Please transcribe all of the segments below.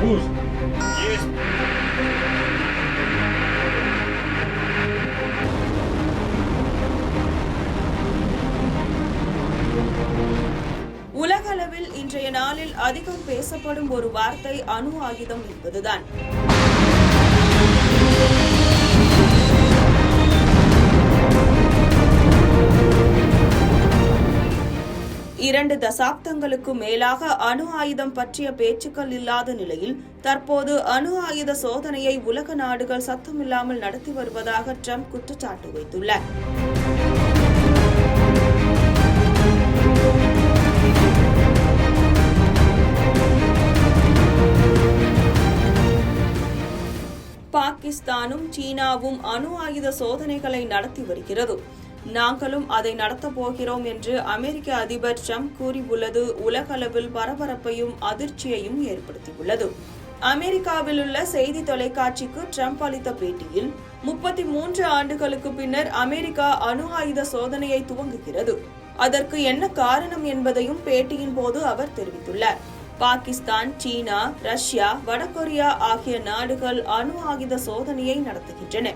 Пуск. Есть. உலகளவில் இன்றைய நாளில் அதிகம் பேசப்படும் ஒரு வார்த்தை அணு ஆயுதம் என்பதுதான் இரண்டு தசாப்தங்களுக்கு மேலாக அணு ஆயுதம் பற்றிய பேச்சுக்கள் இல்லாத நிலையில் தற்போது அணு ஆயுத சோதனையை உலக நாடுகள் சத்தமில்லாமல் நடத்தி வருவதாக ட்ரம்ப் குற்றச்சாட்டு வைத்துள்ளார். பாகிஸ்தானும் சீனாவும் அணு ஆயுத சோதனைகளை நடத்தி வருகிறது. நாங்களும் அதை நடத்தப் போகிறோம் என்று அமெரிக்க அதிபர் ட்ரம்ப் கூறியுள்ளது. உலகளவில் பரபரப்பையும் அதிர்ச்சியையும் ஏற்படுத்தியுள்ளது. அமெரிக்காவில் உள்ள செய்தி தொலைக்காட்சிக்கு ட்ரம்ப் அளித்த பேட்டியில் முப்பத்தி மூன்று ஆண்டுகளுக்கு பின்னர் அமெரிக்கா அணு ஆயுத சோதனையை துவங்குகிறது. அதற்கு என்ன காரணம் என்பதையும் பேட்டியின் போது அவர் தெரிவித்துள்ளார். பாகிஸ்தான் சீனா ரஷ்யா வடகொரியா ஆகிய நாடுகள் அணு ஆயுத சோதனையை நடத்துகின்றன.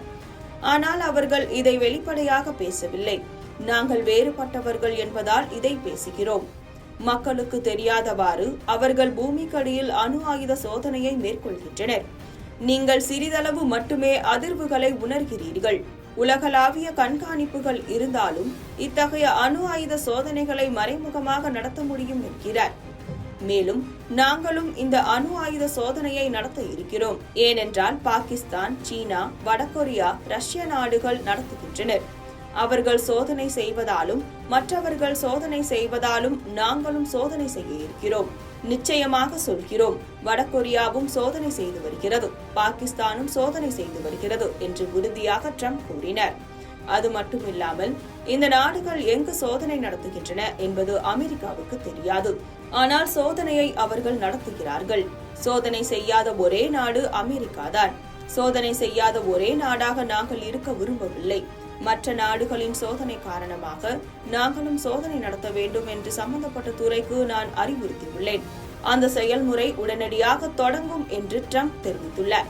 ஆனால் அவர்கள் இதை வெளிப்படையாக பேசவில்லை. நாங்கள் வேறுபட்டவர்கள் என்பதால் இதை பேசுகிறோம். மக்களுக்கு தெரியாதவாறு அவர்கள் பூமிக்கடியில் அணு ஆயுத சோதனையை மேற்கொள்கின்றனர். நீங்கள் சிறிதளவு மட்டுமே அதிர்வுகளை உணர்கிறீர்கள். உலகளாவிய கண்காணிப்புகள் இருந்தாலும் இத்தகைய அணு ஆயுத சோதனைகளை மறைமுகமாக நடத்த முடியும் என்கிறார். மேலும் நாங்களும் இந்த அணு ஆயுத சோதனையை நடத்த இருக்கிறோம். ஏனென்றால் பாகிஸ்தான் சீனா வடகொரியா ரஷ்ய நாடுகள் நடத்துகின்றனர். அவர்கள் சோதனை செய்வதாலும் மற்றவர்கள் சோதனை செய்வதாலும் நாங்களும் சோதனை செய்ய இருக்கிறோம். நிச்சயமாக சொல்கிறோம் வடகொரியாவும் சோதனை செய்து வருகிறது பாகிஸ்தானும் சோதனை செய்து வருகிறது என்று உறுதியாக ட்ரம்ப் கூறினார். அது மட்டும் இல்லாமல் இந்த நாடுகள் எங்கு சோதனை நடத்துகின்றன என்பது அமெரிக்காவுக்கு தெரியாது. ஆனால் சோதனையை அவர்கள் நடத்துகிறார்கள். சோதனை செய்யாத ஒரே நாடு அமெரிக்காதான். சோதனை செய்யாத ஒரே நாடாக நாங்கள் இருக்க விரும்பவில்லை. மற்ற நாடுகளின் சோதனை காரணமாக நாங்களும் சோதனை நடத்த வேண்டும் என்று சம்பந்தப்பட்ட துறைக்கு நான் அறிவுறுத்தியுள்ளேன். அந்த செயல்முறை உடனடியாக தொடங்கும் என்று ட்ரம்ப் தெரிவித்துள்ளார்.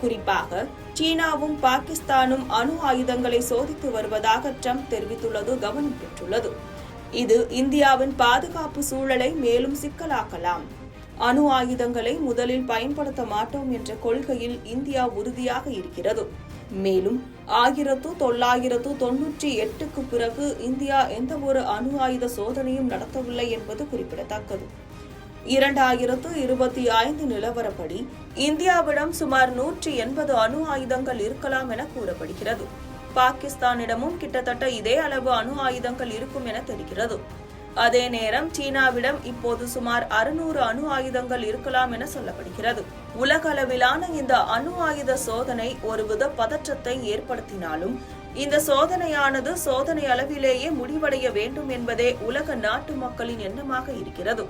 குறிப்பாக சீனாவும் பாகிஸ்தானும் அணு ஆயுதங்களை சோதித்து வருவதாக ட்ரம்ப் தெரிவித்துள்ளது கவனம் பெற்றுள்ளது. இது இந்தியாவின் பாதுகாப்பு சூழலை மேலும் சிக்கலாக்கலாம். அணு ஆயுதங்களை முதலில் பயன்படுத்த மாட்டோம் என்ற கொள்கையில் இந்தியா உறுதியாக இருக்கிறது. மேலும் ஆயிரத்து தொள்ளாயிரத்து தொன்னூற்றி எட்டுக்கு பிறகு இந்தியா எந்தவொரு அணு ஆயுத சோதனையும் நடத்தவில்லை என்பது குறிப்பிடத்தக்கது. இரண்டாயிரத்து இருபத்தி ஐந்து நிலவரப்படி இந்தியாவிடம் சுமார் நூற்றி எண்பது அணு ஆயுதங்கள் இருக்கலாம் என கூறப்படுகிறது. பாகிஸ்தானிடமும் கிட்டத்தட்ட இதே அளவு அணு ஆயுதங்கள் இருக்கும் என தெரிகிறது. அதே நேரம் சீனாவிடம் இப்போது சுமார் அறுநூறு அணு ஆயுதங்கள் இருக்கலாம் என சொல்லப்படுகிறது. உலகளவிலான இந்த அணு ஆயுத சோதனை ஒருவித பதற்றத்தை ஏற்படுத்தினாலும் இந்த சோதனையானது சோதனை அளவிலேயே முடிவடைய வேண்டும் என்பதே உலக நாட்டு மக்களின் எண்ணமாக இருக்கிறது.